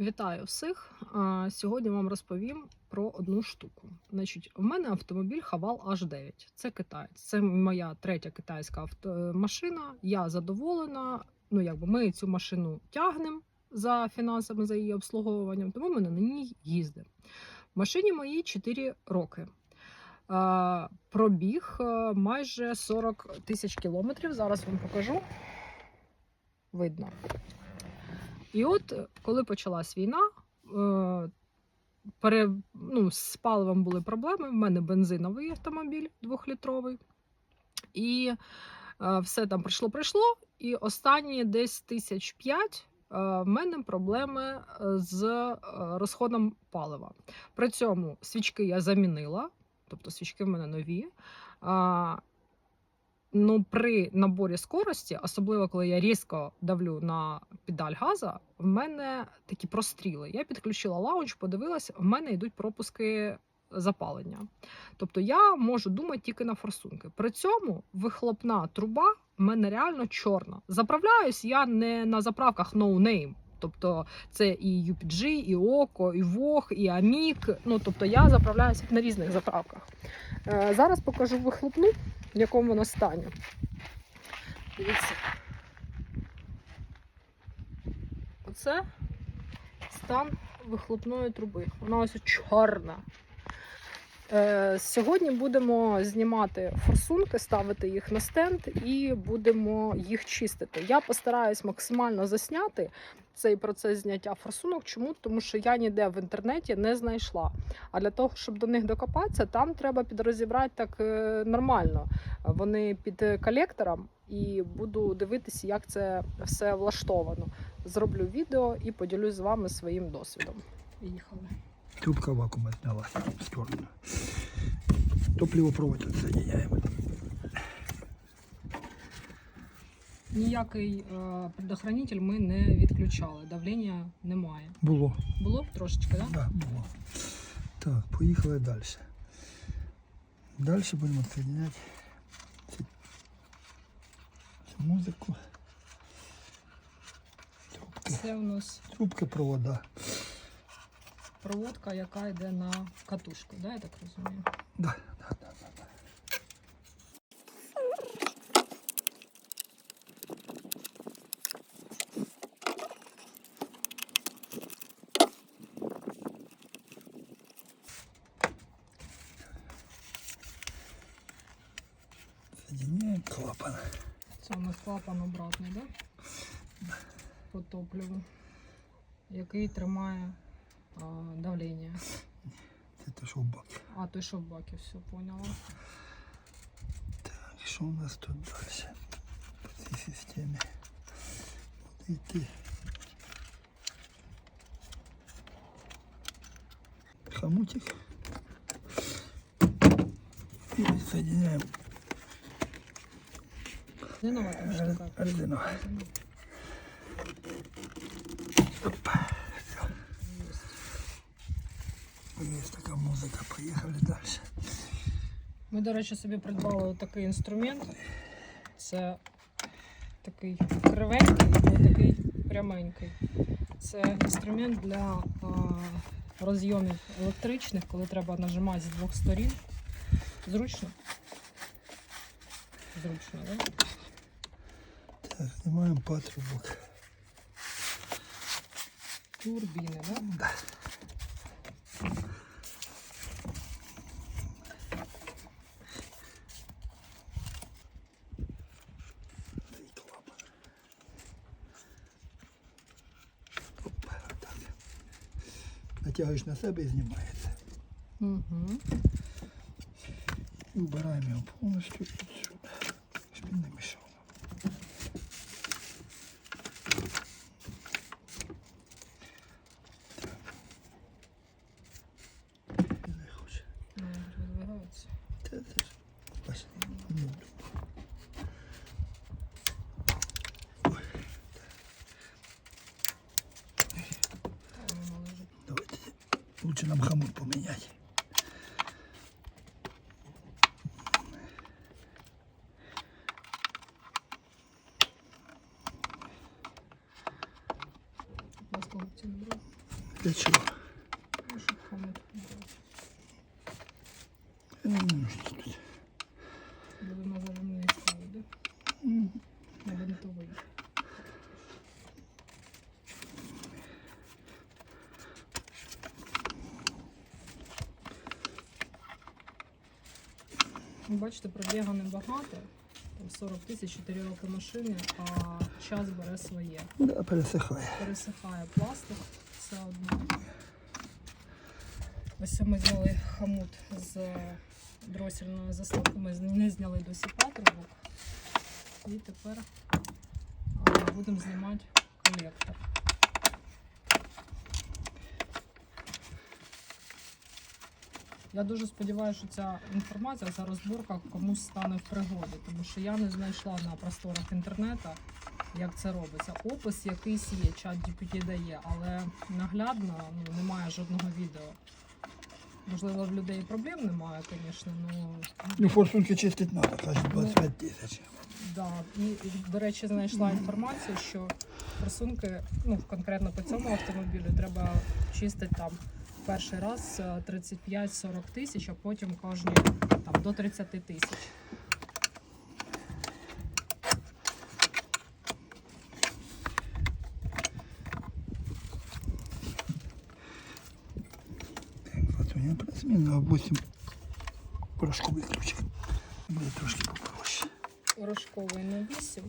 Вітаю всіх! Сьогодні вам розповім про одну штуку. Значить, у мене автомобіль Хавал H9. Це китаєць. Це моя третя китайська авто... машина. Я задоволена. Ну, якби ми цю машину тягнемо за фінансами, за її обслуговуванням, тому ми на ній їздимо. Машині моїй 4 роки. Пробіг майже 40 тисяч кілометрів. Зараз вам покажу. Видно. І от е, коли почалась війна, е, пере, ну, з паливом були проблеми. В мене бензиновий автомобіль двохлітровий. І е, все там прийшло, прийшло. І останні десь тисяч п'ять в мене проблеми з розходом палива. При цьому свічки я замінила, тобто свічки в мене нові. Ну, при наборі скорості, особливо коли я різко давлю на педаль газа, в мене такі простріли. Я підключила лаунч, подивилась, в мене йдуть пропуски запалення. Тобто я можу думати тільки на форсунки. При цьому вихлопна труба в мене реально чорна. Заправляюсь я не на заправках no name. Тобто це і UPG, і ОКО, і ВОГ, і Амік. Ну тобто я заправляюся на різних заправках. Е, зараз покажу вихлопну, в якому вона стані. Дивіться. Оце стан вихлопної труби. Вона ось чорна. Е, Сьогодні будемо знімати форсунки, ставити їх на стенд і будемо їх чистити. Я постараюсь максимально засняти цей процес зняття форсунок. Чому? Тому що я ніде в інтернеті не знайшла. А для того, щоб до них докопатися, там треба підрозібрати так е, нормально. Вони під колектором, і буду дивитися, як це все влаштовано. Зроблю відео і поділюсь з вами своїм досвідом. Поїхали. Трубка вакуума сняла, стерта. Топливопровод отсоединяем. Ніякий е, предохранитель ми не відключали. Давлення немає. Було, Було трошечки, так? Да? да, було. Так, поїхали далі. Далі будемо відсоединяти цю, цю музику. Трубки, Це у нас трубки провода. Проводка, яка йде на катушку, да, я так розумію. Да, да, да, да, да. Соединяем клапан. Це у нас клапан обратний, да? По топливу, який тримає а, давлення. Це те, що в бак. А, той, що в бакі, все поняла. Так, що у нас тут далі? По цій системі. Буде йти. Хомутик. І соединяємо Резинова там штука. резину. Опа. Є така музика. Поїхали далі. Ми, до речі, собі придбали такий інструмент. Це такий кривенький і такий пряменький. Це інструмент для а, розйомів електричних, коли треба нажимати з двох сторін. Зручно? Зручно, так? Да? Так, знімаємо патрубок. Турбіни, так? Да? Да. Натягуєш на себе і знімається. Угу. Убираємо його повністю відсюди, щоб він не мішав. Так. Не хоче. Розвивається. Це, це ж, бачите, ну, Ой, Та воно лежить. давайте лучше нам хомут поменять. Не. Для чего? Ну, чтобы хомут брати. Ну не нужно тут. Буде на виробництво йде. М, На винтовий. Ну, Бачите, пробігу небагато. Там 40 тисяч 4 роки машини, а час бере своє. Да, пересихає. Пересихає пластик все одно. Ось ми зняли хомут з дросільної заслонки. Ми не зняли досі патрубок. І тепер будемо знімати колектор. Я дуже сподіваюся, що ця інформація, ця розборка комусь стане в пригоді, тому що я не знайшла на просторах інтернету, як це робиться. Опис якийсь є, чат GPT дає, але наглядно ну, немає жодного відео. Можливо, в людей проблем немає, звісно, ну Ну, форсунки чистити треба, кажуть, 25 тисяч. Да, і, до речі, знайшла інформацію, що форсунки, ну конкретно по цьому автомобілю, треба чистити там перший раз е, 35-40 тисяч, а потім кожні там до 30 тисяч. От у мене змінно 8 порошковий ключик. Буде трошки попроще. Порошковий на 8.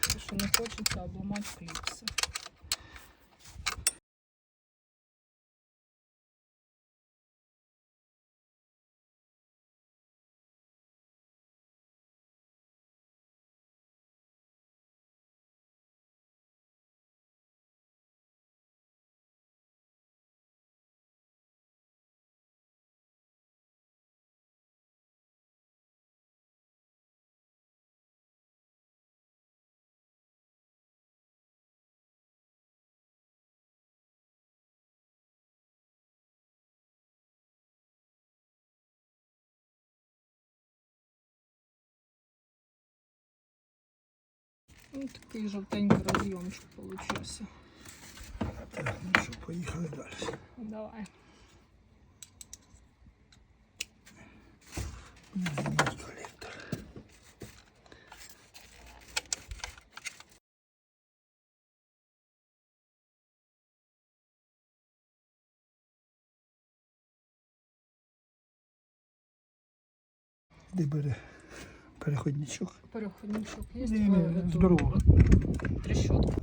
Тому Що не хочеться обламати кліпси. Ну, такий жовтенький розйомчик получився. Так, ну що, поїхали далі. Давай. Де бере переходничок? Переходничок є. Здорово. Трещотку.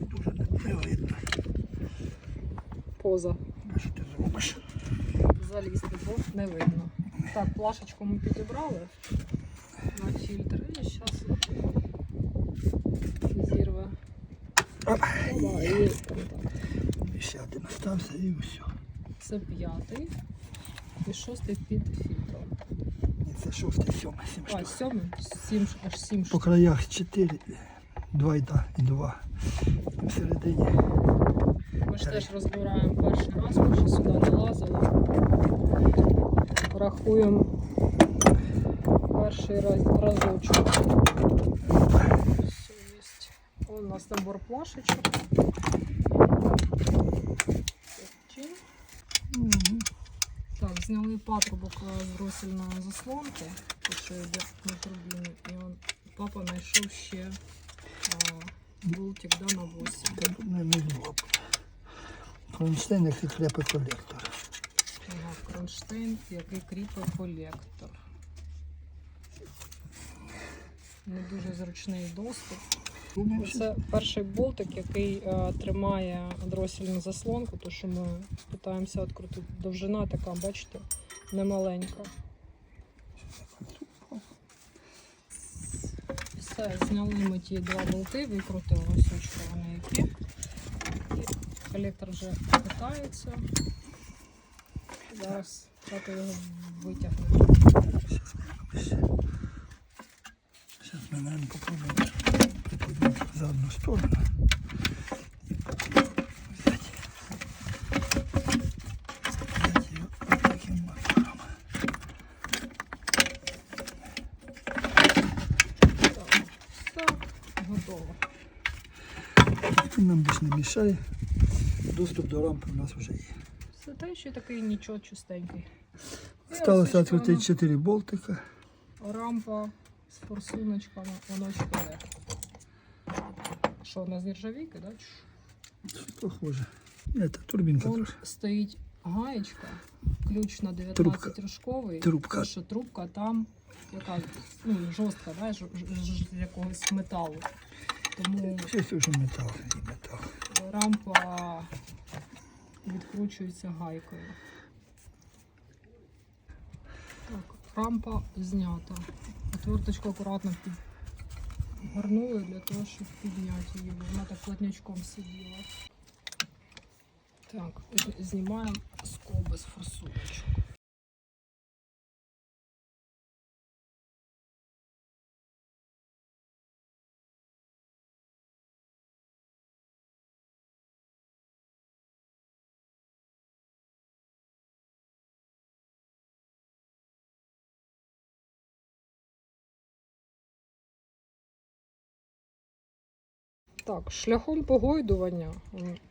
Дуже не видно. Поза. А що ти зробиш? залізти, бо не видно. Так, плашечку ми підібрали на фільтр і зараз зірве. А. Опа, є. Ще один остався і все. Це п'ятий і шостий під фільтром. Це шостий, сьомий, сім А, сьомий, сім, аж сім По краях чотири, два і да, і два. І всередині Ми ж теж розбираємо перший раз, ми ще сюди не лазили. Рахуємо перший раз, разочок. Все є. У нас набор плашечок. Зняли патрубок е, з росільної заслонки, що йде на турбіну, і он, папа знайшов ще а, болтик да, на 8. Та тут не, не. Кронштейн, який крепить колектор. Ага, кронштейн, який кріпить колектор. Не дуже зручний доступ. Це перший болтик, який е, тримає дросільну заслонку, то що ми намагаємося відкрутити. Довжина така, бачите, немаленька. Все, зняли ми ті два болти, викрутили що вони які. І колектор вже питається. Зараз тато його витягне. Зараз ми, наверное, попробуємо за одну сторону. І взяти. Взяти його таким мотором. Так, все, готово. Він нам більше не мішає. Доступ до рампи у нас вже є. Все те, що такий нічого чистенький. І Сталося ось відкрутити воно, 4 болтика. Рампа з форсуночками, воно йде. Що, вона з нержавійки? Що хуже. Турбінка Вон трохи. стоїть гаєчка, ключ на 19 Трубка. рожковий. Трубка. Що трубка там яка ну, жорстка, да, ж, ж- ж- якогось металу. Тому Щось вже метал і метал. рампа відкручується гайкою. Так, рампа знята. Отверточку акуратно підгорнули для того, щоб підняти її, вона так плотнячком сиділа. Так, знімаємо скоби з форсуночок. Так, шляхом погойдування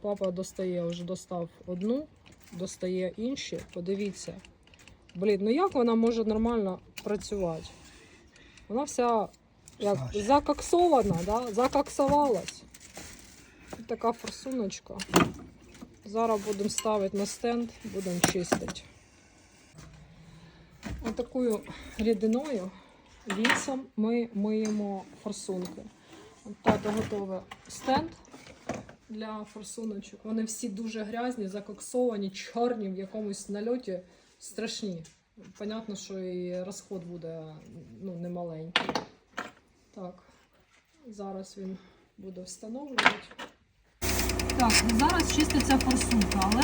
папа достає, вже достав одну, достає інші. Подивіться. Блін, ну як вона може нормально працювати? Вона вся як закоксована, да? закоксувалась. І така форсуночка. Зараз будемо ставити на стенд, будемо чистити. Отакою рідиною лісом ми миємо форсунки. От Тато готовий стенд для форсуночок. Вони всі дуже грязні, закоксовані, чорні в якомусь нальоті страшні. Понятно, що і розход буде ну, немаленький. Так, зараз він буде встановлювати. Так, зараз чиститься форсунка, але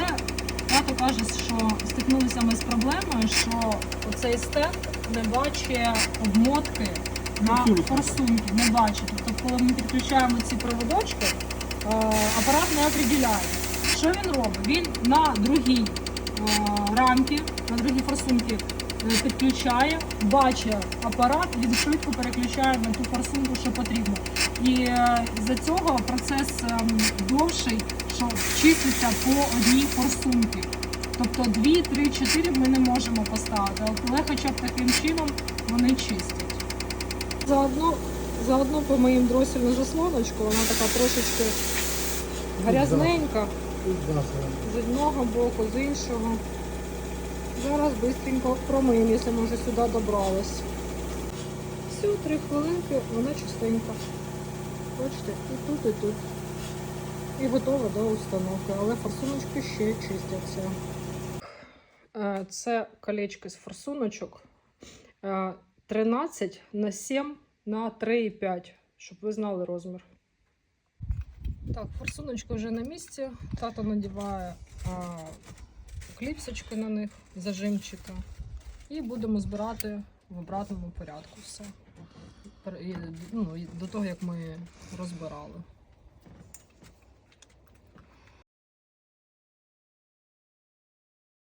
тато каже, що стикнулися ми з проблемою, що оцей стенд не бачить обмотки на форсунки, не бачить. Тобто, коли ми підключаємо ці проводочки, е, апарат не определяє. Що він робить? Він на другій е, рамці, на другій форсунці е, підключає, бачить апарат, він швидко переключає на ту форсунку, що потрібно. І за цього процес ем, довший, що чиститься по одній форсунці. Тобто 2, 3, 4 ми не можемо поставити, але хоча б таким чином вони чистять. Заодно, заодно по моїм дросільну заслоночку, вона така трошечки грязненька з одного боку, з іншого. Зараз швидко промиємо, якщо ми вже сюди добрались. Все, три хвилинки, вона чистенька. Бачите, і тут, і тут. І готова до установки, але форсуночки ще чистяться. Е, Це колечко з форсуночок. Е, 13 на 7 на 3,5, щоб ви знали розмір. Так, форсуночка вже на місці. Тато надіває а, кліпсочки на них, зажимчика. І будемо збирати в обратному порядку все. Ну, до того, як ми розбирали.